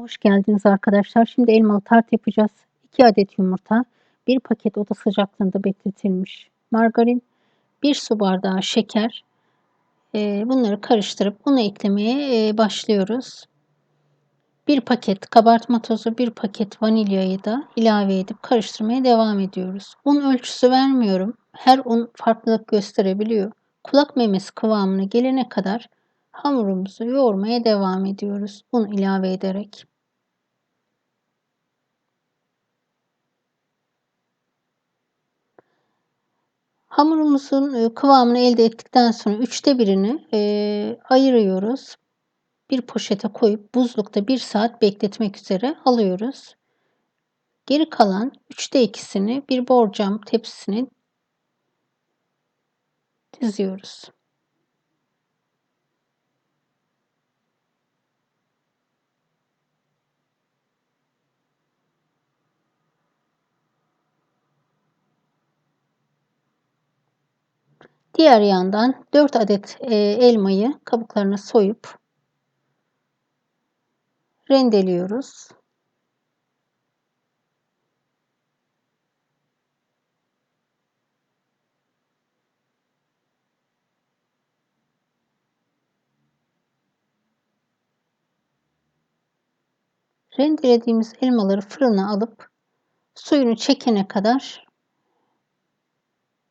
Hoş geldiniz arkadaşlar. Şimdi elmalı tart yapacağız. 2 adet yumurta, 1 paket oda sıcaklığında bekletilmiş margarin, 1 su bardağı şeker. Ee, bunları karıştırıp unu eklemeye e, başlıyoruz. 1 paket kabartma tozu, 1 paket vanilyayı da ilave edip karıştırmaya devam ediyoruz. Un ölçüsü vermiyorum. Her un farklılık gösterebiliyor. Kulak memesi kıvamına gelene kadar hamurumuzu yoğurmaya devam ediyoruz. Un ilave ederek. Hamurumuzun e, kıvamını elde ettikten sonra üçte birini e, ayırıyoruz. Bir poşete koyup buzlukta bir saat bekletmek üzere alıyoruz. Geri kalan üçte ikisini bir borcam tepsisine diziyoruz. Diğer yandan 4 adet e, elmayı kabuklarını soyup rendeliyoruz. Rendelediğimiz elmaları fırına alıp suyunu çekene kadar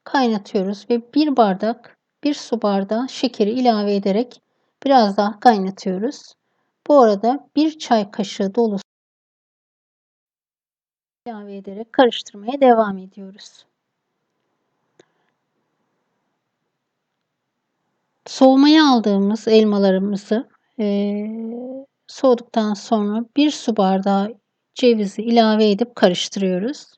kaynatıyoruz ve bir bardak, bir su bardağı şekeri ilave ederek biraz daha kaynatıyoruz. Bu arada bir çay kaşığı dolusu ilave ederek karıştırmaya devam ediyoruz. Soğumaya aldığımız elmalarımızı e, soğuduktan sonra bir su bardağı cevizi ilave edip karıştırıyoruz.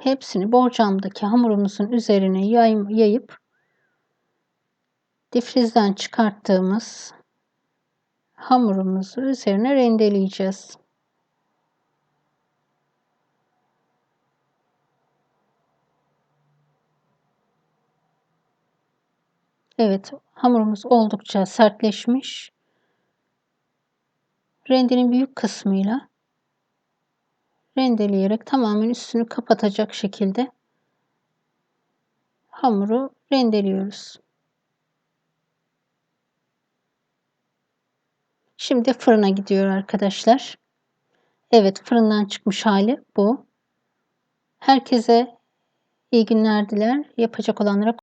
Hepsini borcamdaki hamurumuzun üzerine yay, yayıp difrizden çıkarttığımız hamurumuzu üzerine rendeleyeceğiz. Evet, hamurumuz oldukça sertleşmiş. Rendenin büyük kısmıyla rendeleyerek tamamen üstünü kapatacak şekilde hamuru rendeliyoruz. Şimdi fırına gidiyor arkadaşlar. Evet fırından çıkmış hali bu. Herkese iyi günler diler. Yapacak olanlara